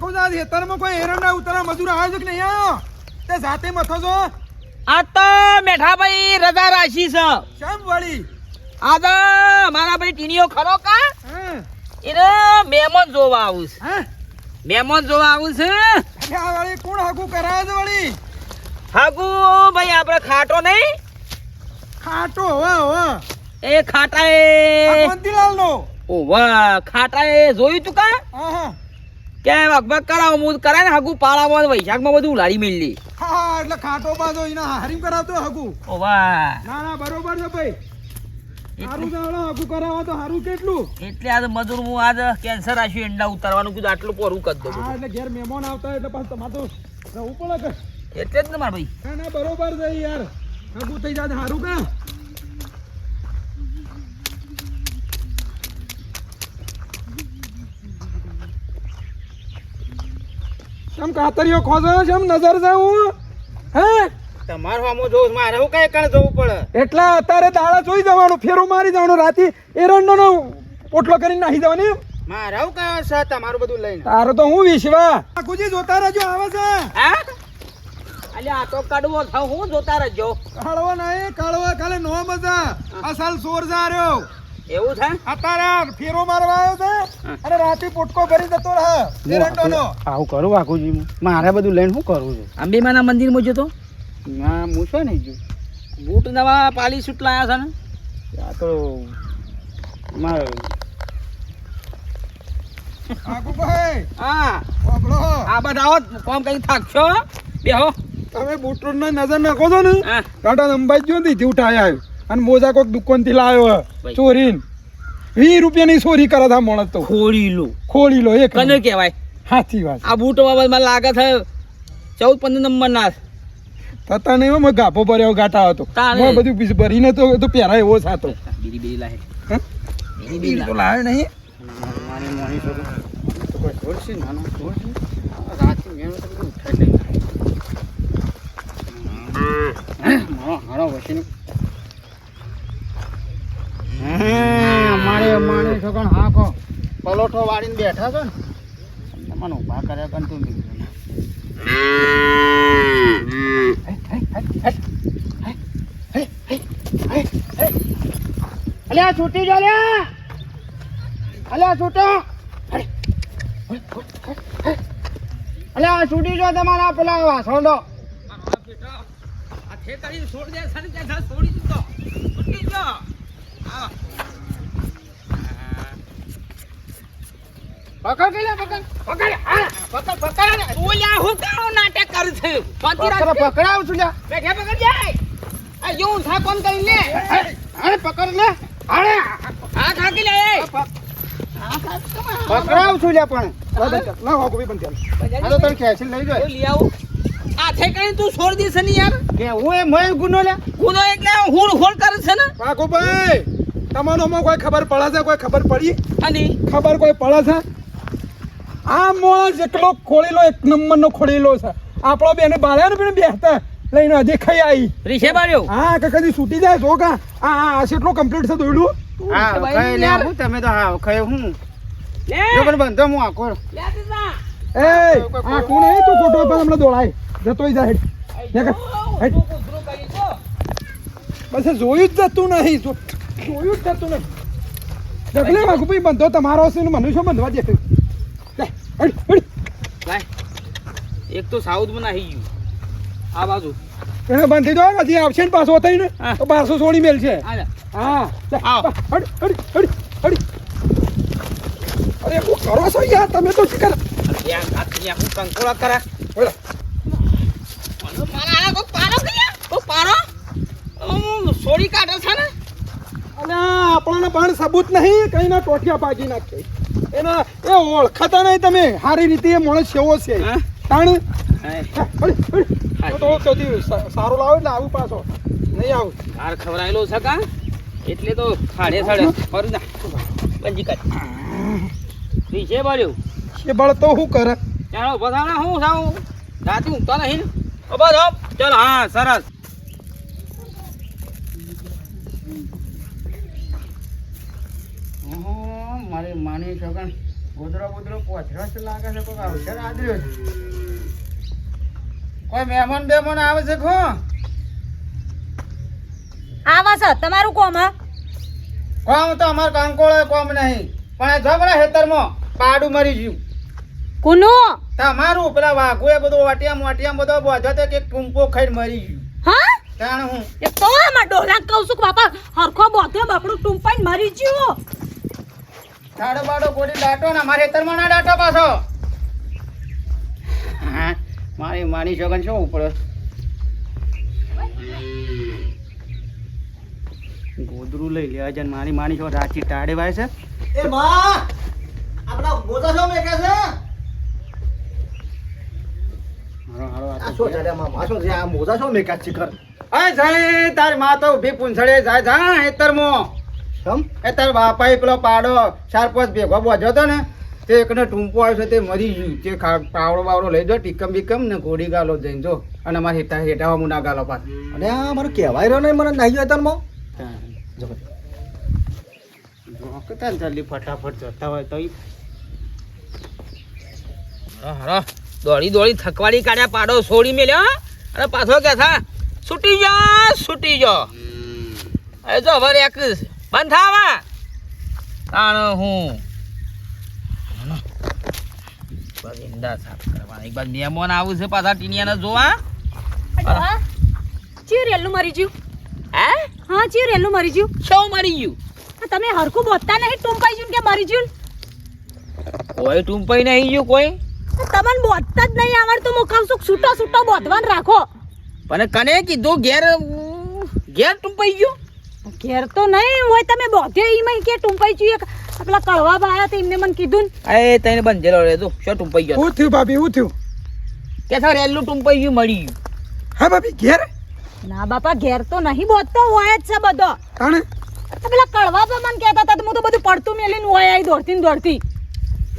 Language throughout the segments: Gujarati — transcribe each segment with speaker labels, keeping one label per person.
Speaker 1: આખું દાદ ખેતરમાં કોઈ એરંડા ઉતારા મજૂર આવે છે કે નહીં આવ્યો તે જાતે મથો છો?
Speaker 2: આ તો મેઠાભાઈ રજા રાશી છે.
Speaker 1: શેમ વળી?
Speaker 2: આ તો મારા ભાઈ ટીણીઓ ખરો કા? એને મહેમાન જોવા આવું છે.
Speaker 1: હા?
Speaker 2: મહેમાન જોવા આવું છે?
Speaker 1: આ વળી કોણ હાગુ કરાવે છે વળી?
Speaker 2: હાગુ ભાઈ આપણે ખાટો નહીં.
Speaker 1: ખાટો હવા હવા
Speaker 2: એ ખાટા
Speaker 1: આ
Speaker 2: એ
Speaker 1: મોતીલાલ નો
Speaker 2: ઓ વાહ ખાટા એ જોયું તું કા?
Speaker 1: હા હા.
Speaker 2: કે વગભગ કરાવો હું કરાય ને હાગુ પાળામાં વૈશાખમાં બધું ઉલાડી મેલી
Speaker 1: હા એટલે ખાટો બાજો એના હારીમ કરાવતો હાકું
Speaker 2: ઓ વાહ.
Speaker 1: ના ના બરોબર છે ભાઈ. હારું જાવડો હાકું કરાવો તો હારું કેટલું
Speaker 2: એટલે. આજ મજૂર હું આજ કેન્સર રાખ્યું એંડા ઉતારવાનું કીધું આટલું પોરું કરી દઉં
Speaker 1: હા એટલે ઘેર મહેમાન આવતા એટલે પાછું તમારે તો રહેવું પડે કે
Speaker 2: એટલે જ ને મારા ભાઈ.
Speaker 1: ના ના બરોબર છે યાર. હાકું થઈ જાય હારું કા? કેમ કાતરીઓ ખોજો એમ નજર જાઉં હે?
Speaker 2: તમારો આમો જોઉં મારે હું કઈ કણ જવું પડે?
Speaker 1: એટલે અત્યારે દાડા જોઈ જવાનું ફેરો મારી જવાનું રાતે એરંડો નો પોટલો કરીને નાખી જવાની.
Speaker 2: મારે હું કયો છે તમારું બધું લઈને.
Speaker 1: તારો તો હું વિશ્વા? ગુજી જોતા રહેજો આવે છે.
Speaker 2: હા? અલ્યા આ તો કડવો થાવ હું જોતા રહેજો.
Speaker 1: કાળવો નહીં કાળવો ખાલી નો મજા અસલ સોર જા રહ્યો.
Speaker 2: એવું છે?
Speaker 1: અત્યારે ફેરો મારવા આવ્યો છે અને રાતે પોટકો ભરી જતો રહે એરંડો નો
Speaker 3: આવું કરું આખું મારે બધું લઈને શું કરું છું?
Speaker 2: અંબેમાના મંદિરમાં જતો
Speaker 3: ના હું છે નહીં જો
Speaker 2: બૂટ નવા પાલી સૂટ લાયા છે ને?
Speaker 3: આ તો મારે
Speaker 1: આકુભાઈ
Speaker 2: હા.
Speaker 1: વાપરો.
Speaker 2: આ બધા આવો કોમ કઈ થાકશો બેહો.
Speaker 1: તમે બૂટ નજર નાખો છો ને? ટાટા અંબાઈ ગયો નથી ઉઠાય આવ્યો. અને મોજા કોઈક દુકાનથી લાવ્યો
Speaker 2: ચોરી
Speaker 1: ચોરીન. વીસ રૂપિયાની ચોરી કરે છે આ માણસ તો.
Speaker 2: ખોળી લો.
Speaker 1: ખોળી લો એક
Speaker 2: કને કહેવાય.
Speaker 1: સાચી વાત.
Speaker 2: આ બૂટ મને લાગે છે ચૌદ પંદર નંબર ના.
Speaker 1: તતા નહીં હો, મેં ગાભો ભર્યો ગાટા હતો. મેં બધું પીસ ભરીને તો તો પહેરાય એવો સાતો
Speaker 2: બીડી બીડી લાહે
Speaker 1: હા?
Speaker 2: બીડી
Speaker 1: તો લાવે નહીં.
Speaker 3: મારી છોકરો તો કોઈ ઢોર છે નાનો ઢોર છે? આ રાતે મેં તો ઉઠાઈ લઈને મારો હારો વસીનો. મારે મારી છોકરો હા કો પલોઠો વાળીને બેઠા છો ને? મને ઊભા કર્યા તું અલ્યા છૂટી જો લ્યા. અલ્યા છૂટો. અલ્યા છૂટી જો તમારા પેલા વાસણો.
Speaker 2: આ ઠેકાડી છોડ દે સની ત્યાં છોડી દીધો. છૂટી ગયો. આ
Speaker 3: પકડ કે લે પકડ. પકડ હા પકડ પકડ
Speaker 2: ઓલ્યા હું કાળો નાટક કરું છું?
Speaker 3: પકડ પકડાવ છું લ્યા.
Speaker 2: પકડ જાય આ થા કોમ કરી લે
Speaker 3: અરે પકડ લે. અરે
Speaker 2: આ ખાકી લે એ.
Speaker 3: પકડાવ છું લ્યા પણ.
Speaker 1: ના વાગો ભાઈ પણ ચાલ
Speaker 3: આ તો તને ખેંચી લઈ જાય.
Speaker 2: લઈ આવું આ ઠેકાડી તું છોડ દે ને યાર.
Speaker 3: કે હું એ મય ગુનો લે
Speaker 2: ગુનો એટલે હું હોળ કરું છે ને?
Speaker 1: પાકો ભાઈ તમારો આમાં કોઈ ખબર પડે છે? કોઈ ખબર પડી?
Speaker 2: અને
Speaker 1: ખબર કોઈ પડે છે? આ માણસ જેટલો ખોળેલો એક નંબરનો ખોળેલો છે. આપણો બેને બાળ્યા ને બેસતા લઈને હજી ખાઈ આવી
Speaker 2: રીશે બાર્યો?
Speaker 1: હા કે કદી છૂટી જાય? જો કા આ આ આ કેટલો કમ્પ્લીટ છે દોડ્યું
Speaker 3: હા ખાઈ લે હું તમે તો હા ખાઈ હું.
Speaker 2: લે.
Speaker 3: પણ બંધો હું આખો.
Speaker 2: લે દીધા
Speaker 1: એ આ કોણ હે? તું ખોટો પર હમણાં દોડાય. જતોય જાય હેડ. હેડ. બસ જોયું જ જતું નહીં. જો- જોયું જ જતું નહીં જગલે વાઘુભાઈ બંધો તમારો હશે ને મનુષ્ય બંધવા.
Speaker 2: ભાઈ એક તો સાઉથમાં નાહી ગયું. આ બાજુ.
Speaker 1: એને બંધી દો હજી આવશે ને પાછો થઈને.
Speaker 2: હા.
Speaker 1: તો બારસો સોળી મેલ છે. હા હડ, હડ, હડ, હડ. અરે હું કરો છો યાર? તમે તો
Speaker 2: હું કંકોડા કરા. પારો પારો? સોડી કાઢે છે ને?
Speaker 1: અને આપણને પણ સબૂત નહીં કઈ ના ટોટિયા પાકી નાખે. એના એ ઓળખાતા નહીં તમે. સારી રીતે એ માણસ કેવો છે? તાણ. તો તો સારું લાવો એટલે આવું પાછો. નહીં આવું.
Speaker 2: ગાર ખવડાયેલો છે કા? એટલે તો ખાડે સાડે. ફરી ના. બંજી કાઢ છે બાળ્યું
Speaker 1: એ બળ તો શું કરે?
Speaker 2: ચાલો બધાના હું થાઉં? રાતે ઊંઘતા નહીં બસ ચાલો હા સરસ.
Speaker 3: મારી માની છોકરા ગોદરો બોદરો પોથરો છે લાગે છે કોઈ અવસર આદર્યો છે? કોઈ મહેમાન બેમાન આવે છે ખો?
Speaker 4: આવા છે તમારું કોમ હા?
Speaker 3: કોમ તો અમાર કંકોળે કોમ નહીં પણ આ જબરા હેતરમાં પાડું મરી ગયું.
Speaker 4: કુનું?
Speaker 3: તમારું પેલા વાઘુ એ બધું વાટિયા મોટિયા બધો બોધો તો કે ટૂંપો ખાઈને મરી ગયું. તાણ હું.
Speaker 4: એ તો આમાં ડોલા કહું છું કે બાપા હરખો બોધ્યો બાપડું ટૂંપાઈને મરી ગયો.
Speaker 3: સાડો બાડો ગોડી દાટો ને મારે હેતરમાં ના દાટો પાછો. હા મારી માની છોકન શું ઉપર ગોદરું લઈ લેવા છે ને મારી માની છો રાચી ટાળે વાય છે?
Speaker 5: એ માં આપણા ગોતા છો મેં કે છે?
Speaker 3: હારો હારો આ
Speaker 5: આ
Speaker 3: તો
Speaker 5: શું છે રે માં માસો છે આ મોજા છો મેં કાચી કર
Speaker 3: જાય તારમાં તો ઊભી પૂંછડે જાય જા મો.
Speaker 5: સમ
Speaker 3: એ તાર બાપાએ પેલો પાડો ચાર પાંચ ભેગો બોજો હતો ને. તે એકને ટૂંપો આવ્યો છે તે મરી ગયું. તે પાવડો બાવડો લઈ જો ટીકમ બીકમ ને ઘોડી ગાલો જઈને જો. અને અમારે હેઠા હેઠા હું ના ગાલો પાછ.
Speaker 5: અને આ મને કહેવાય રહ્યો નહીં મને નહીં હોય મો?
Speaker 3: જોકતા જલ્દી ફટાફટ જતા હોય તો
Speaker 2: હરો. દોડી દોડી થકવાડી કાઢ્યા પાડો છોડી મેલ્યો. અને પાછો કે થા છૂટી જા છૂટી જો એ જો હવે એક બંધ થાવા તાણ હું? બરિંદા ઈંડા સાફ કરવાના એક બાદ મહેમાન આવું છે પાછા ટીનિયાને જોવા.
Speaker 4: ચી ચિયું રેલું મરી ગયું?
Speaker 2: હે?
Speaker 4: હા ચિયું રેલું મરી ગયું.
Speaker 2: સૌ મરી ગયું?
Speaker 4: તમે હરખું બોતતા નહીં ટૂંપાઈ ગયું કે મરી ગયું
Speaker 2: કોઈ ટૂંપાઈ નહીં ગયું કોઈ?
Speaker 4: તમને બોધતા જ નહીં આવડતું. હું કહું છું છૂટો છૂટો બોધવાન રાખો.
Speaker 2: પણ કને કીધું ઘેર ઘેર ટૂંપાઈ ગયું?
Speaker 4: ઘેર તો નહીં હોય તમે બોધ્યો એમાં કે ટૂંપાઈ ગયું. એક પેલા કળવા બાયા તે એમને મને કીધું ને.
Speaker 2: એ તને બંધેલો રે તું શું ટૂંપાઈ ગયો?
Speaker 1: હું થયું ભાભી હું થયું?
Speaker 2: કે સર રેલું ટૂંપાઈ ગયું મળી ગયું
Speaker 1: હા ભાભી ઘેર?
Speaker 4: ના બાપા ઘેર તો નહીં બોધતો હોય જ છે બધો.
Speaker 1: તાણે?
Speaker 4: પેલા કળવા બા મને કહેતા હતા તો હું તો બધું પડતું મેલીને હોય આવી દોડતી ને દોડતી.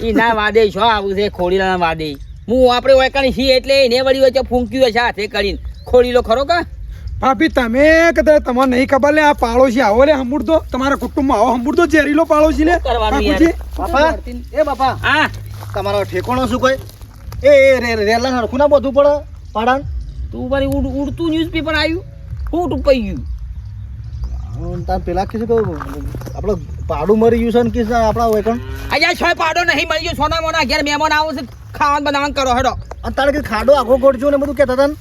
Speaker 2: ઈ ના વાદે છો આવું છે? ખોડીલા વાદે. હું આપણે ઓયકાની છીએ એટલે એને વળી વચ્ચે ફૂંક્યું હશે હાથે કરીને. ખોડીલો ખરો કા?
Speaker 1: ભાભી તમે કદાચ તમારે નહીં ખબર લે આ પાડોશી આવો લે હંબુડતો. તમારા કુટુંબમાં આવો હંબુડતો ઝેરીલો પાડોશી ને
Speaker 5: બાપા એ બાપા
Speaker 2: હા.
Speaker 5: તમારો ઠેકોણો શું કોઈ? એ એ રે રેલા હરખું ના બધું પડે પાડાન
Speaker 2: તું મારી ઉડ ઉડતું ન્યૂઝપેપર આવ્યું? હું ટૂંપાઈ ગયું.
Speaker 5: તાર પેલા કીધું કે આપણો પાડું મરી ગયું છે ને કીધું આપણા વેકણ
Speaker 2: અહીંયા છ પાડો નહીં મળી ગયો સોના મોના ઘેર મહેમાન આવું છે ખાવાનું બનાવવાનું કરો હેડો.
Speaker 5: અત્યારે કે ખાડો આખો ગોઠજો ને બધું કહેતા હતા ને?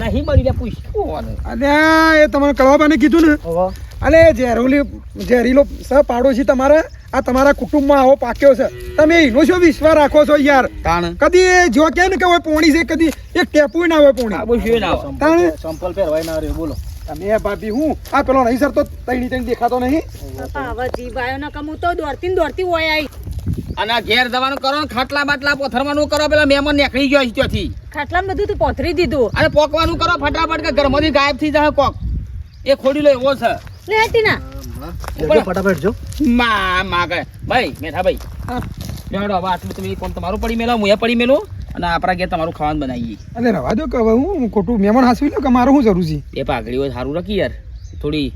Speaker 2: નહીં મળી ગયા પૂછ્યું
Speaker 1: અને એ તમારે કળવાબાને કીધું ને? અને ઝેરોલી ઝેરીલો સ પાડોશી તમારા આ તમારા કુટુંબમાં આવો પાક્યો છે. તમે એનો શું વિશ્વાસ રાખો છો યાર?
Speaker 2: તાણ.
Speaker 1: કદી એ જો કે ને કે હોય પોણી છે કદી એક ટેપુય ના હોય પોણી.
Speaker 2: આવે.
Speaker 5: સંપલ પહેરવાય ના રહ્યો બોલો.
Speaker 1: તમે ભાભી હું? આ પેલો નહીં સર તો તૈણી તૈણી દેખાતો નહીં.
Speaker 4: જીવ આવ્યો ને કમું તો દોડતી ને દોડતી હોય આઈ.
Speaker 2: અને ઘેર જવાનું કરો ને ખાટલા બાટલા પોથરવાનું કરો પેલા મહેમાન નીકળી ગયો છે ત્યાંથી.
Speaker 4: ખાટલામાં બધું તું પોથરી દીધું.
Speaker 2: અને પોકવાનું કરો ફટાફટ કે ઘરમાંથી ગાયબ થઈ જાય કોક. એ ખોડી લો એવો છે.
Speaker 4: લે ટીના
Speaker 5: ફટાફટ જો.
Speaker 2: મા મા ભાઈ મેઠા ભાઈ
Speaker 4: હા.
Speaker 2: લેવડો આટલું તમે કોમ તમારું પડી મેલો હું એ પડી મેલો અને આપણા ઘેર તમારું ખાવાનું બનાવીએ.
Speaker 1: અને રવા દો કે હું ખોટું મહેમાન હાસવી લો કે મારું શું જરૂર છે?
Speaker 2: એ પાઘડી હોય સારું રાખી યાર. થોડી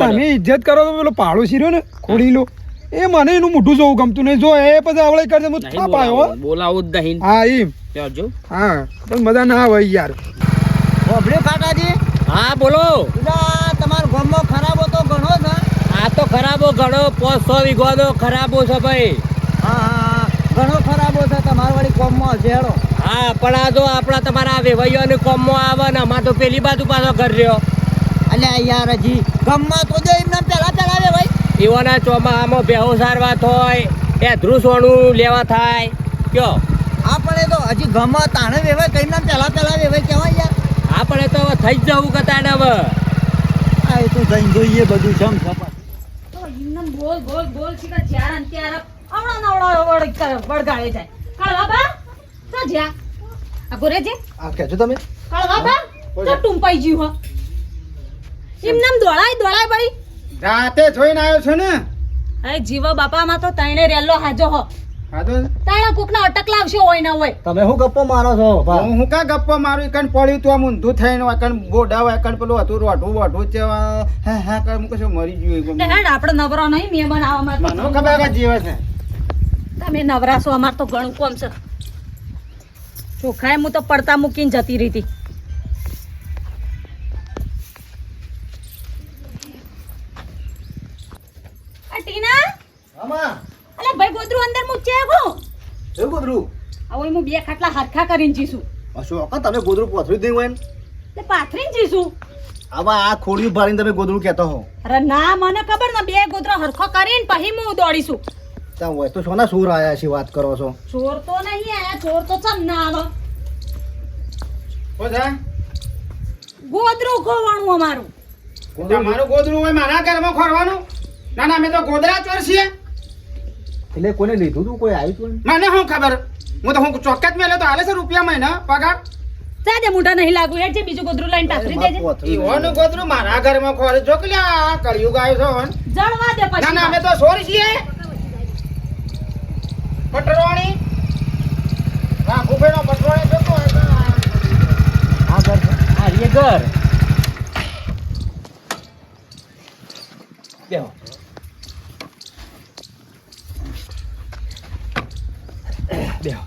Speaker 1: તમે ઇજ્જત કરો તો પેલો પાડોશી રહ્યો ને ખોડી લો. એ મને એનું મોઢું જોવું ગમતું નહીં. જો એ પછી આવડે કરજે હું થાપ આવ્યો
Speaker 2: બોલાવો જ નહીં.
Speaker 1: હા એમ.
Speaker 2: જો
Speaker 1: હા પણ મજા ના આવે યાર.
Speaker 5: ઓભળ્યો કાકાજી?
Speaker 2: હા બોલો.
Speaker 5: તમારો ગમો ગામમાં ખરાબો તો ઘણો છે
Speaker 2: આ તો ખરાબો ઘણો. પાંચ સો વીઘો તો ખરાબો છે ભાઈ.
Speaker 5: હા હા ઘણો ખરાબો છે તમારા વાળી કોમમાં ઝેડો
Speaker 2: હા પણ આ જો આપણા તમારા વેવાઈઓને કોમમાં આવે ને આમાં તો પેલી બાજુ પાછો ઘર રહ્યો.
Speaker 5: અલ્યા યાર હજી ગમમાં તો જો એમને પેલા ચલાવે ભાઈ.
Speaker 2: એવાના ચોમાહામાં બેહો સારવા થાય એ ધ્રુસોણું લેવા થાય. કયો?
Speaker 5: આપણે તો હજી ગામમાં તાણે વેવાય કઈ ના પેલા પેલા વેવાય કહેવાય યાર.
Speaker 2: આપણે તો હવે થઈ જ જવું કતા ને હવે.
Speaker 5: આ એ તો જઈને જોઈએ બધું જમ સપાટ
Speaker 4: બોલ બોલ બોલ ને ત્યારે આવડા નવડા વળ વળગાડે જાય. કળવા બા તો જ્યા? આ ગોરે જે?
Speaker 5: આ કહેજો તમે.
Speaker 4: કળવા બા તો ટુંપાઈ ગયું હો. એમને નામ દોડાય દોડાય બળી
Speaker 3: રાતે જોઈને આવ્યો છો ને?
Speaker 4: અરે બાપા માં તો તણે રેલો હાજો હો.
Speaker 3: હા
Speaker 4: તાણા અટક લાવશે હોય ના હોય.
Speaker 5: તમે હું ગપ્પો મારો છો
Speaker 3: હું હું કા ગપ્પા મારું? એકન પડ્યું તું આમ ઊંધું થઈને એકન બોડા એકન પેલું હતું રોઢું વઢું છે હે હે કર હું કશું મરી ગયું
Speaker 4: હેડ આપણે નવરો નહીં મહેમાન આવવા
Speaker 3: મને ખબર કે જીવે છે?
Speaker 4: તમે નવરાશો અમાર તો ઘણું કોમ છે. ચોખાએ હું તો પડતા મૂકીને જતી રહી હું. બે ખાટલા હરખા કરીને જીશું
Speaker 5: અશોક તમે ગોદરું પોથરી નહીં હોય ને
Speaker 4: જીશું
Speaker 5: આવા આ ખોડિયું ભરીને તમે ગોદરું કહેતો હો.
Speaker 4: અરે ના મને ખબર ના બે ગોદરા હરખો કરીને પછી હું દોડીશું.
Speaker 5: ત્યાં હોય. તો સોના સુર આયા છે વાત કરો છો?
Speaker 4: ચોર તો નહીં આયા ચોર તો ચમ ના આવો.
Speaker 3: હો
Speaker 4: ગોદરું ખોવાણું અમારું.
Speaker 3: તમારું ગોદરું હોય મારા ઘરમાં ખોરવાનું? ના ના અમે તો ગોદરા ચોર છીએ.
Speaker 5: એટલે કોને લીધું તું કોઈ આવ્યું તું
Speaker 3: મને શું ખબર? હું તો હું ચોક્કસ મેલે તો હાલે છે રૂપિયા મહિના પગાર.
Speaker 4: જાજે મોઢા નહીં લાગુ એ જે બીજું ગોદરું લઈને ટાકરી દેજે.
Speaker 3: ઈવોનું ગોદરું મારા ઘરમાં ખોરે જોકલ્યા કે લ્યા કળિયુગ આવ્યો છે
Speaker 4: જળવા દે
Speaker 3: ના ના અમે તો સોર છીએ. પટરોણી રાખુભાઈનો પટરોણી જતો આ-
Speaker 2: આ ઘર આ રે ઘર. બેહો. બેહો.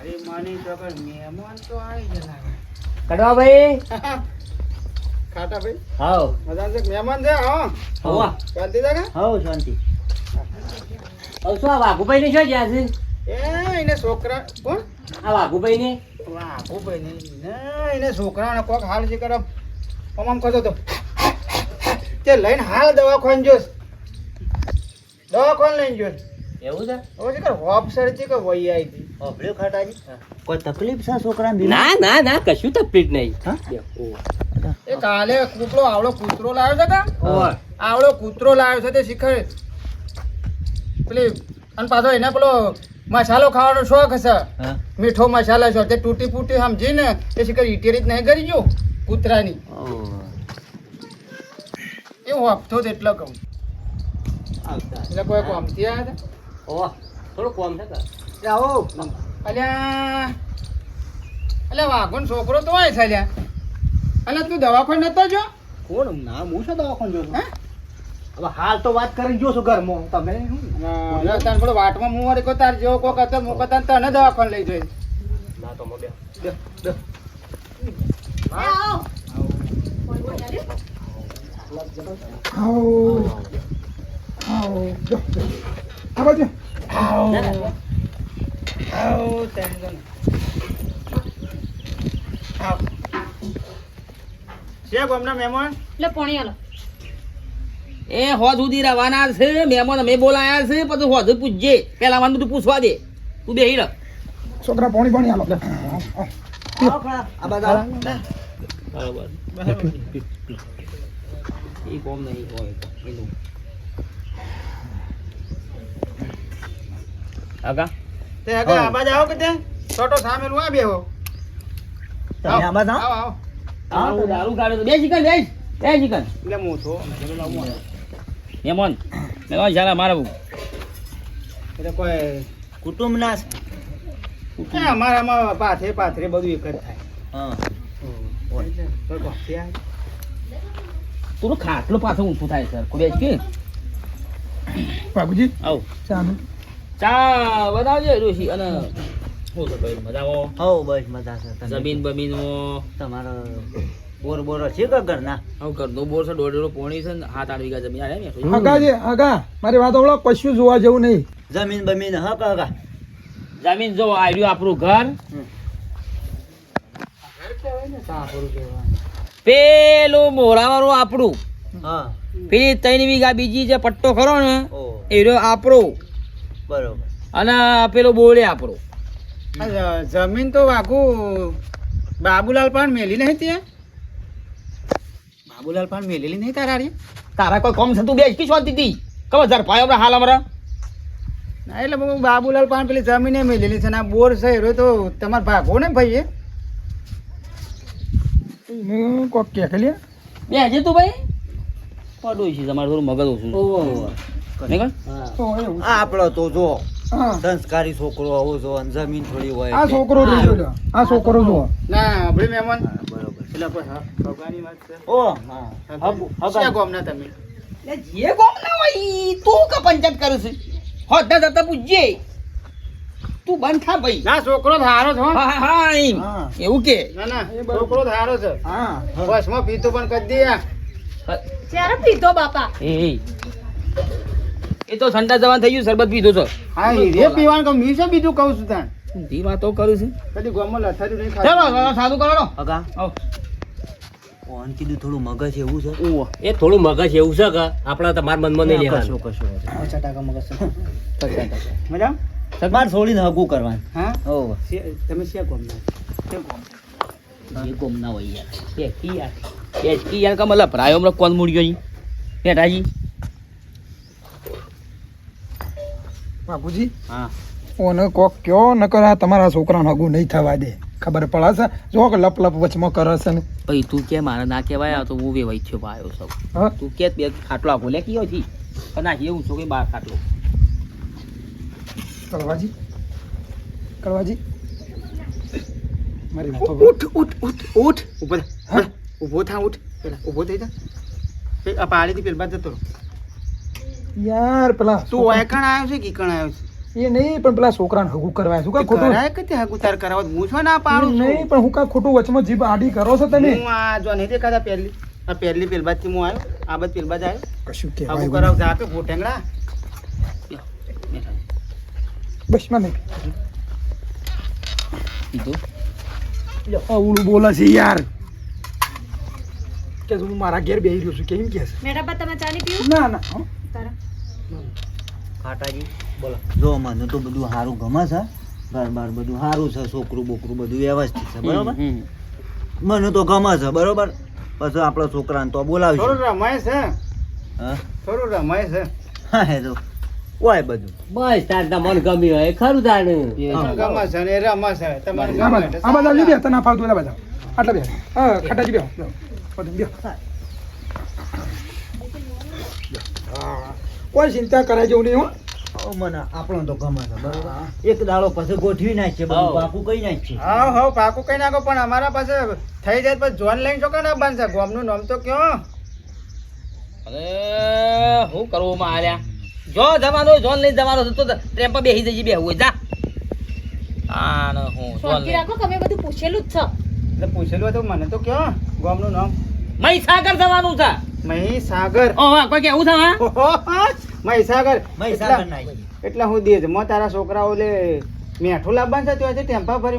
Speaker 3: અરે માની છોકર મહેમાન તો આવી
Speaker 2: કડવા ભાઈ?
Speaker 3: ખાટા ભાઈ?
Speaker 2: હાવ
Speaker 3: મજા છે મહેમાન છે? હા.
Speaker 2: હોવા.
Speaker 3: શાંતિ છે કે?
Speaker 5: હવ શાંતિ.
Speaker 2: શું આ વાઘુભાઈ ને શું જ્યાં છે?
Speaker 3: એ એને છોકરા કોણ?
Speaker 2: આ વાઘુભાઈ ને
Speaker 3: વાઘુભાઈ ને એને છોકરાને કોક હાલ જે કરે આમ આમ કરતો તો. તે લઈને હાલ દવાખાને જોશ દવાખાને લઈને જોશ
Speaker 2: એવું છે?
Speaker 3: હવે છે કે હોપ સડતી કે વહી આવી હતી?
Speaker 5: ઓભળ્યો ખાટાજી? કોઈ તકલીફ છે છોકરા
Speaker 2: ના ના ના કશું તકલીફ નહીં.
Speaker 5: હા?
Speaker 3: એ કાલે કૂતરો આવડો કૂતરો લાવ્યો છે કા? આવડો કૂતરો લાવ્યો છે તે શીખર. પેલી અને પાછો એને પેલો મસાલો ખાવાનો શોખ છે મીઠો મસાલો છે. તે તૂટી ફૂટી સમજીને એ શીખર ઇટેરી જ નહીં કરી ગયો કૂતરાની. એ હફતો જ એટલો કહું. એટલે કોઈ કોમથી આવ્યા હતા.
Speaker 2: થોડું કોમ છે
Speaker 5: આવો.
Speaker 3: અલ્યા અલ્યા વાઘોન છોકરો તો હોય છે અલ્યા. અલ્યા તું દવાખાને નતો જો
Speaker 5: કોણ? ના હું શું દવાખાને જો છું?
Speaker 3: હે?
Speaker 5: હવે હાલ તો વાત કરી જોશો ઘરમાં. તમે?
Speaker 3: તાર પેલો વાટમાં મું વળી કો તાર જેવો કોક હતો મું તને દવાખાને લઈ જઈ.
Speaker 2: ના તો મોઢે.
Speaker 4: આવો કોઈ
Speaker 1: આવો. આવો.
Speaker 2: આવો. આવો.
Speaker 3: આવો. આવો. આવ છે ગામના મહેમાન
Speaker 4: લે પોણી આલો.
Speaker 2: એ હોદ સુધી રવાના છે મહેમાન અમે બોલાયા છે પછી હોદ પૂછજે. પેલા મને બધું પૂછવા દે. તું બે રહ.
Speaker 1: છોકરા પાણી પાણી આલો.
Speaker 5: આવો ખરા. આ બાજુ આવો.
Speaker 2: બરાબર એ કોમ નહીં હોય એનું. આગા.
Speaker 3: તે આગળ આ બાજુ આવો કે તે? છોટો સામેલું આ બેહો.
Speaker 5: તમે આવો.
Speaker 3: આવો?
Speaker 2: દારૂ તો બે ચિકન બે બે ચિકન
Speaker 3: એટલે હું છો.
Speaker 2: મહેમાન મહેમાન ચાલે મારા
Speaker 3: એટલે કોઈ
Speaker 5: કુટુંબના છે.
Speaker 3: એ અમારામાં પાથરે પાથરે બધું એક જ થાય.
Speaker 2: તું ખાટલો પાછો ઊંચું થાય સર કોઈ કે?
Speaker 1: બાબુજી.
Speaker 2: આવ.
Speaker 1: ચાનું
Speaker 2: ચા બનાવજે ઋષિ અને શું છે ભાઈ મજામાં
Speaker 5: હો બસ મજા છે
Speaker 2: જમીન બમીન
Speaker 5: તમારો બોર બોર છે કે ઘરના?
Speaker 2: હવે ઘરનો બોર છે દોઢ દોઢ પોણી છે ને સાત આઠ વીઘા જમીન આવે
Speaker 1: હગા જે હગા. મારી વાત ઓળખ કશું જોવા જેવું નહીં.
Speaker 5: જમીન બમીન હા કાકા
Speaker 2: જમીન જો આવ્યું આપણું ઘર. પેલું મોરાવાળું આપણું.
Speaker 5: હા.
Speaker 2: પેલી ત્રણ વીઘા બીજી જે પટ્ટો ખરો ને એ રહ્યો આપણો.
Speaker 5: બરોબર.
Speaker 2: અને પેલો બોળે આપણો.
Speaker 3: જમીન તો આખું બાબુલાલ પણ મેલી નહીં ત્યાં? બાબુલાલ પણ મેલેલી નહીં તારા રે?
Speaker 2: તારા કોઈ કોમ થતું બેસ કી શાંતિ હતી. કમ હજાર પાયો આપણે હાલ અમારા
Speaker 3: ના એટલે હું બાબુલાલ પણ પેલી જમીને મેલેલી છે ને આ બોર છે રહ્યો તો તમારે ભાગો ને ભાઈ એ
Speaker 1: હું કોક કે લ્યા.
Speaker 2: બે હજે તું ભાઈ? પડું છે તમારું થોડું મગજ ઓછું?
Speaker 1: તો
Speaker 5: આપણો તો જો સંસ્કારી છોકરો આવો જો અને જમીન થોડી હોય
Speaker 1: આ છોકરો આ છોકરો જો
Speaker 3: ના ભાઈ મહેમાન.
Speaker 5: હા, બરોબર
Speaker 3: એટલે કોઈ હા, ભગવાનની વાત છે.
Speaker 5: ઓ હા. હબુ
Speaker 3: ક્યાં ગામના તમે?
Speaker 2: એટલે જે કોમ ના હોય તું કા પંચાયત કરે છે? હોતા જતા પૂછજે. તું બંધ થા ભાઈ.
Speaker 3: ના છોકરો સારો છે હા.
Speaker 2: હા હા એમ.
Speaker 5: હા.
Speaker 2: એવું કે?
Speaker 3: ના ના છોકરો સારો છે.
Speaker 5: હા
Speaker 3: બસમાં પીતો પણ કરી દે
Speaker 4: ત્યારે પીધો બાપા.
Speaker 2: એ એ. એ તો સંડા જવાન થઈ ગયું શરબત પીધો છો.
Speaker 3: હા એ પીવાનું કહું મીસે બીજું કહું છું તાન?
Speaker 2: ધી વાતો કરું છું.
Speaker 3: કદી નહીં
Speaker 2: ચલો. સાદું કરો
Speaker 5: હગા
Speaker 2: આવો.
Speaker 5: ઓન કીધું થોડું મગજ એવું છે.
Speaker 6: એ થોડું મગજ એવું છે કે આપણા તમારા મનમાં નહીં
Speaker 5: કશું
Speaker 6: લેવાનું.
Speaker 5: કશું પચાસ ટકા મગજ છે.
Speaker 3: મજામાં?
Speaker 5: બાર છોડીને હગું કરવાનું.
Speaker 3: હા? શિયા- તમે શિયા ગોમના?
Speaker 2: એ કોમ? ના હોય યાર. બેસકી યાર? બેસકી યાર કમલા ભરાયો હમણાં કોણ ગયો હે રાજી?
Speaker 1: બાપુજી?
Speaker 2: હા.
Speaker 1: ઓને કોક કયો ન આ તમારા છોકરાને હગું નહીં થવા દે. ખબર પડે છે જો કે લપ લપ વચમાં કરે છે ને.
Speaker 2: ભાઈ તું કે મારે ના કહેવાય તો હું વેવાઈ થયો ભાયો સૌ
Speaker 1: હા?
Speaker 2: તું કે બે ખાટલો આખો લે કયો છી? પણ ના એવું છો કે બાર ખાટલો.
Speaker 1: કળવાજી? કળવાજી? મારી
Speaker 3: ઉઠ ઉઠ ઉઠ ઉઠ.
Speaker 1: હા?
Speaker 3: ઊભો થા ઉઠ. પેલા ઊભો થઈ જા. પે- આ પાડીથી પેલ જતો.
Speaker 1: યાર પેલા
Speaker 3: તું વાયકણ આવ્યો છે કે કણ આવ્યો છે?
Speaker 1: એ નહીં પણ પેલા છોકરાને હગું કરવા. શું કા ખોટું?
Speaker 3: કરાય કે તે હગું તાર કરાવત હું છો ના પાડું
Speaker 1: નહીં પણ હું કા ખોટું વચમાં જીભ આડી કરો છો તમે?
Speaker 3: હું આ જો નહીં દેખાતા પહેલી. આ પહેલી પેલબાજથી હું આવ્યો. આ બધ પેલબાજ આવ્યો
Speaker 1: કશું
Speaker 3: કે
Speaker 1: હગું
Speaker 3: કરાવ જા કે ભોટેંગડા
Speaker 1: બસ મને.
Speaker 2: કીધું?
Speaker 1: અવળું બોલે છે યાર. કે હું મારા ઘેર બેહી રહ્યો છું કેમ કે છે?
Speaker 4: બા તમે ચાલી પીવું?
Speaker 1: ના ના.
Speaker 4: તારા.
Speaker 5: કાટાજી બોલો. જો મને તો બધું સારું ગમે છે ઘર બાર બધું સારું છે છોકરું બોકરું બધું વ્યવસ્થિત છે બરોબર? મને તો ગમે છે બરોબર? પછી આપણા છોકરાને તો બોલાવશું.
Speaker 3: થોડું રમાય છે.
Speaker 5: હા?
Speaker 3: થોડું રમાય છે.
Speaker 5: હા એ તો. હોય બધું.
Speaker 6: બસ તાર મન ગમ્યું હોય ખરું તાને
Speaker 3: ગમે છે ને રમે છે. તમારે ગમે
Speaker 1: આ બધા
Speaker 3: સારું.
Speaker 1: તને ફાવતું એટલે બધા. આટલા બે હા ખાટાજી બે બે કોઈ ચિંતા કરાય જેવું નહીં હો.
Speaker 5: મને આપણો તો ગમે છે બરોબર? એક દાડો પછી ગોઠવી નાખશે બધું
Speaker 6: હા.
Speaker 5: કઈ નાખશે
Speaker 3: હા હા પાકું કઈ નાખો પણ અમારા પાસે થઈ જાય પછી જોન લઈને ચોકા ના બાંધશે ગોમનું નામ તો કયો.
Speaker 2: અરે શું કરવું માં આલ્યા જો જવાનો જોન લઈને જવાનો તો ટ્રેન પર બેસી જઈએ બેહવું હોય જા. આ ને હું જોન
Speaker 4: રાખો કે બધું પૂછેલું જ છે.
Speaker 3: એટલે પૂછેલું તો મને તો કયો ગોમનું નામ.
Speaker 2: મહીસાગર જવાનું છે.
Speaker 3: મહીસાગર.
Speaker 2: ઓહો કોઈ કેવું છે હા
Speaker 3: મહીસાગર.
Speaker 5: મહીસાગર
Speaker 3: એટલા-
Speaker 5: નાખી
Speaker 3: એટલે હું દેજ મો તારા છોકરાઓ લે મેઠું લાવવાનું છે ત્યાં ટેમ્પા ફરી.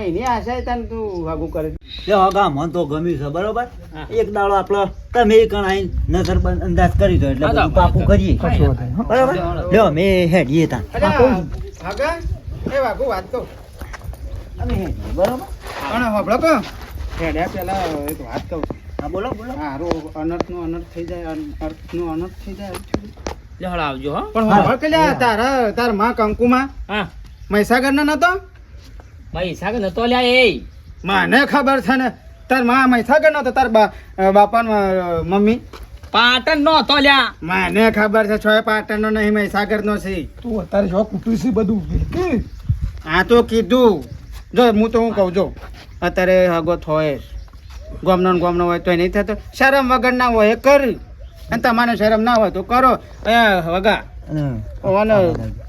Speaker 3: એની આશા તને તું વાગું કરે
Speaker 5: લે હગા મન તો ગમ્યું છે બરોબર? એક દાડો આપણો તમે કણ આઈ નજર અંદાજ કરી દો એટલે પાકું કરીએ. બરોબર? લ્યો મેં હેડીએ તા
Speaker 3: અરે એ વાગુ વાત કહું
Speaker 5: અમે હેડીએ બરોબર?
Speaker 3: પણ હોભળો કહો હેડ્યા પેલા એક વાત કહું
Speaker 5: હા બોલો બોલો.
Speaker 3: હારો અનર્થનો અનર્થ થઈ જાય અન- અર્થનું અનર્થ થઈ જાય થયું.
Speaker 2: આવજો હો.
Speaker 3: પણ હોભળ કે લ્યા તારા તારમાં કંકુમાં
Speaker 2: હા.
Speaker 3: મહીસાગર ના નતો?
Speaker 2: મહીસાગર નતો લ્યા એ.
Speaker 3: મને ખબર છે ને તારમાં મહીસાગર નતો તાર બા બાપા મમ્મી?
Speaker 2: પાટણ નો તો લ્યા.
Speaker 3: મને ખબર છે છોય પાટણ નો નહીં મહીસાગર નો છે.
Speaker 1: તું અત્યારે જો કૂટ્યું છે બધું હા
Speaker 3: આ તો કીધું. જો હું તો હું કહું છું અત્યારે હગો થોય ગોમનો ને ગોમનો હોય તો નહીં થતો. શરમ વગર ના હોય એ કરી. અને તમારે શરમ ના હોય તો કરો. એ વગા. ઓને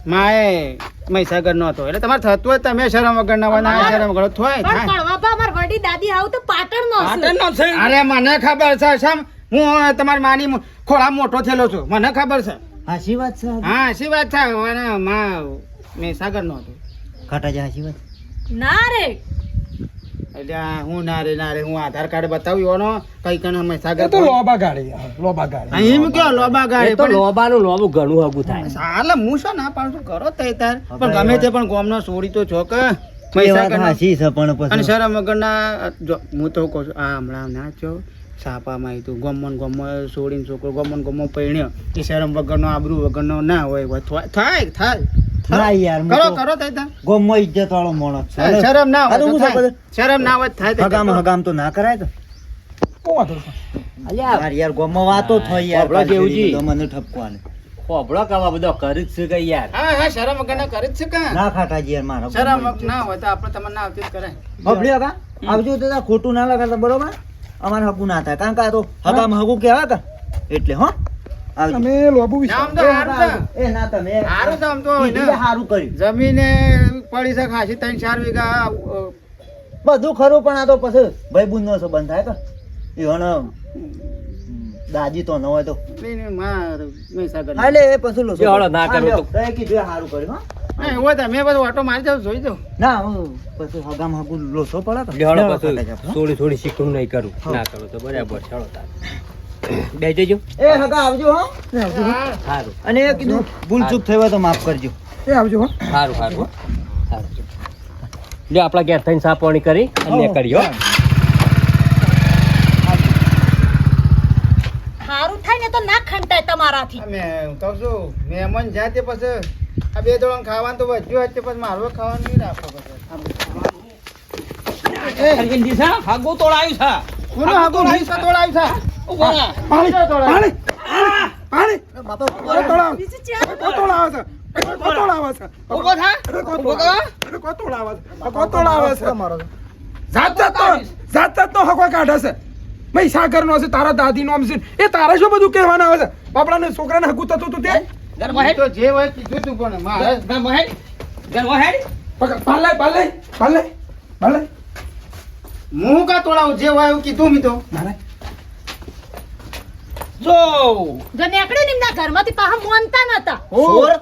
Speaker 3: માએ મહીસાગર નો હતો. એટલે તમારે થતું હોય તમે શરમ વગર ના હોય ના શરમ વગર થોય
Speaker 4: પણ
Speaker 3: થાય.
Speaker 4: કળવાપા અમાર વડી દાદી આવું તો પાટણ નો
Speaker 2: પાટણ નો છે.
Speaker 3: અરે મને ખબર છે શમ. હું તમારી માની ખોળા મોટો થયેલો છું. મને ખબર છે.
Speaker 5: હાચી વાત છે.
Speaker 3: હા શી વાત છે. મને માં મહીસાગર નો હતો
Speaker 5: ખાટાજી હાચી વાત.
Speaker 4: ના રે.
Speaker 3: એટલે હું ના રે ના રે હું આધાર કાર્ડ બતાવ્યું ઓનો કઈ કણ અમે
Speaker 1: સાગર તો લોબા ગાડી લોબા ગાડી.
Speaker 3: અહીં એમ કયો લોબા ગાડી?
Speaker 6: તો
Speaker 3: લોબા
Speaker 6: નું લોબું ઘણું હગું થાય.
Speaker 3: સાલે હું શું ના પાડું છું? કરો તઈ તાર. પણ ગમે તે પણ ગોમનો સોરી તો છો કે
Speaker 5: એ વાત
Speaker 3: મહીસાગરનો.
Speaker 5: છે પણ
Speaker 3: અને
Speaker 5: પછી
Speaker 3: વગરના જો હું તો કહું છું આ હમણાં નાચ્યો સાપામાં આવ્યું ગમન ગમ છોડીને છોકરો ગમન ગમો પરણ્યો. એ શરમ વગરનો આબરૂ વગરનો ના હોય થાય થાય.
Speaker 5: ના યાર
Speaker 3: કરો કરો તઈ તાર
Speaker 5: ઇજ્જત વાળો માણસ
Speaker 3: શરમ ના હોય
Speaker 5: અરે
Speaker 3: તો
Speaker 5: હું
Speaker 3: થાય.
Speaker 5: સાંભળે.
Speaker 3: શરમ ના હોય થાય
Speaker 5: હગામ હગામ તો ના કરાય તો.
Speaker 1: બહુ
Speaker 6: અલ્યા
Speaker 5: યાર યાર વાતો થઈ યાર
Speaker 6: આપણો દેવજી.
Speaker 5: મને ઠપકો આલે
Speaker 6: હોભળો કવા બધો કરી જ કે યાર.
Speaker 3: હા હા શરમ વગરના કરે જ છે
Speaker 5: ના ખાટાજી યાર મારો
Speaker 3: શરમ ના હોય તો આપણે તમને ના આવતી કરાય.
Speaker 5: બબલી હગા આવજો તો ખોટું ના લગાડતા બરોબર? અમારે હગું ના થાય. કારણ કે આ તો હગામ હગું કહેવાય કે? એટલે હો.
Speaker 1: તમે લોબુ.
Speaker 5: એ ના તમે.
Speaker 3: હારું ને.
Speaker 5: હારું કર્યું.
Speaker 3: જમીને પડી છે ખાસી ત્રણ ચાર વીઘા
Speaker 5: બધું ખરું પણ આ તો પછી ભાઈ બુન નો સંબંધ થાય તો. એ દાજી તો ન હોય તો. એટલે એ પછી
Speaker 6: લો હળો ના કરો તો.
Speaker 5: એ કીધું હારું કર્યું હા.
Speaker 3: હોય તો મેં બધું ઓટો મારી જાઉં જોઈ જાઉં.
Speaker 5: ના પછી હગામ હગું લોસો પડે તો
Speaker 6: પાછું
Speaker 5: જાવ,
Speaker 6: થોડી થોડી શીખવું નહીં કરું. ના કરું તો બરાબર ચાલો તાર. બે જજો.
Speaker 5: એ હગા આવજો હો.
Speaker 6: સારું
Speaker 5: અને એ કીધું ભૂલ ચૂક થઈ હોય તો માફ કરજો.
Speaker 1: એ આવજો હો.
Speaker 6: સારું સારું હો. લ્યો આપણા ઘેર થઈને સાપવાણી કરી અને કર્યો
Speaker 4: સારું થાય ને તો ના ખંટાય તમારાથી.
Speaker 3: અમે કહું છું મહેમાન જાય તે પછી આ બે દોડણ ખાવાનું તો વધ્યું હોય તે પછી મારું ખાવાનું નહીં રાખો પછી.
Speaker 2: અરવિંદજી સા હાગું તોડાયું છે.
Speaker 3: કોનો હાગો? નહીં સા તોડાયું
Speaker 2: રહે.
Speaker 1: પાણી પાણી પાણી
Speaker 5: બાપા
Speaker 1: અરે તોડાવ. કોતોડ આવે છે. કોતોડ આવે છે.
Speaker 2: ઊભો થા.
Speaker 1: અરે કોતોડ
Speaker 2: ઊભો કરો.
Speaker 1: અરે કોતોડ આવે છે. આ આવે છે. જાત જાત તો જાત જાત તો હકો કાઢે છે. ભાઈ સાગર નો છે તારા દાદી નો છે. એ તારે શું બધું કેવાનું આવે છે? બાપડાને છોકરાને હકું થતું તું તે
Speaker 3: તો જે હોય કીધું તું પણ
Speaker 1: પકડ પાલે પાલે પાલે પાલે
Speaker 3: હું કા તોડાવું? જે હોય એવું કીધું મેં તો.
Speaker 1: મારે
Speaker 2: જો.
Speaker 4: જો નીકળ્યું ને ઘરમાંથી પાછા મોનતા નતા.
Speaker 5: સોર?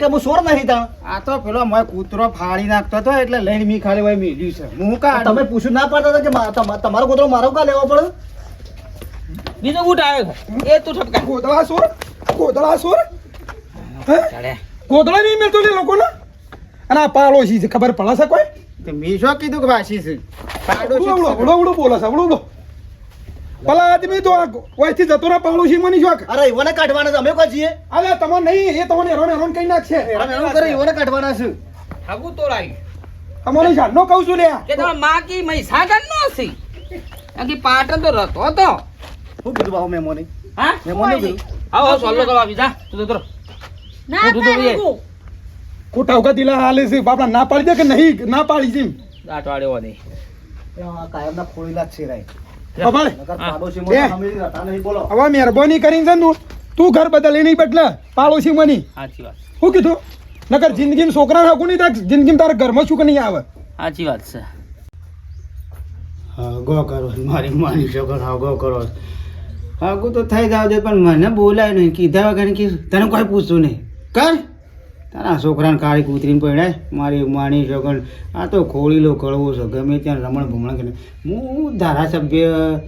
Speaker 5: કે હું સોર નહીં
Speaker 3: આ તો પેલો મોય કૂતરો ફાડી નાખતો હતો એટલે લઈને મી ખાલી હોય મેલ્યું છે. હું કા
Speaker 5: તમે પૂછું ના પડતા હતા કે તમારો કૂતરો મારો કા લેવો પડે?
Speaker 2: બીજો બૂટ આવ્યો છે. એ તું ઠપકા.
Speaker 1: ગોદળા સોર? ગોદળા સોર? ગોદળા નહીં મળતો લે લોકોને? અને આ પાડોશી છે ખબર પડે છે કોઈ?
Speaker 3: મેં શું કીધું કે વાસી છે. પાડોશી છે.
Speaker 1: બોલો ઉડો બોલે પેલા આદમી તો આ ઓયથી જતો રહે પાળો છે મને શોખ
Speaker 5: અરે ઈવોને કાઢવાના છે અમે કોઈ છીએ?
Speaker 1: અરે તમે નહીં એ તમને હેરોન હેરોન કઈ નાખશે.
Speaker 5: હેરોન કરે ઈવોને કાઢવાના છે.
Speaker 2: હાગું તોડાયું
Speaker 1: તમારે જાણનો કહું છું લે
Speaker 2: કે તમારા માકી મહીસાગર નો છે કે પાટણ તો રતો તો
Speaker 5: હું કીધું બાબુ મેમોને?
Speaker 2: હા?
Speaker 5: મેમોને કીધું?
Speaker 2: આવો આવો સોલ્લો કરવા બીજા તું તો
Speaker 4: ના
Speaker 2: તો.
Speaker 4: હગું.
Speaker 1: ખોટા ઉગા દિલા હાલે છે બાપડા ના પાડી દે કે નહીં? ના પાડી
Speaker 2: જીમ દાટવાડ્યો નહીં.
Speaker 5: કાયમ ના ખોળીલા છે રાય.
Speaker 1: હવે મહેરબાની કરીને છે તું- તું ઘર બદલે નહીં બદલે પાડોશી મની
Speaker 2: સાચી વાત.
Speaker 1: શું કીધું? નકર જિંદગી છોકરા હકું નહીં થાય જિંદગી તારા ઘરમાં શું કે નહીં આવે?
Speaker 2: સાચી વાત છે.
Speaker 3: ગો કરો. મારી માની છોકર ગો કરો. આગું તો થઈ જાવ દે પણ મને બોલાય નહીં. કીધા વગર કે તને કોઈ પૂછતું નહીં. કર. તારા છોકરાને કાળી કૂતરીને પડ્યા મારી માણી છોકર આ તો ખોળીલો કળવો છે, ગમે ત્યાં રમણ ભમણ કરે. હું ધારાસભ્ય,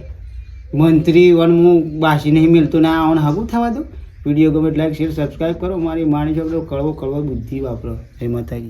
Speaker 3: મંત્રી વન હું બાસી નહીં મિલતું ના આવને હગું થવા દઉં? વીડિયો ગમે લાઈક શેર સબસ્ક્રાઈબ કરો. મારી માણી છોકરો કળવો કળવો બુદ્ધિ વાપરો. એ માતાજી.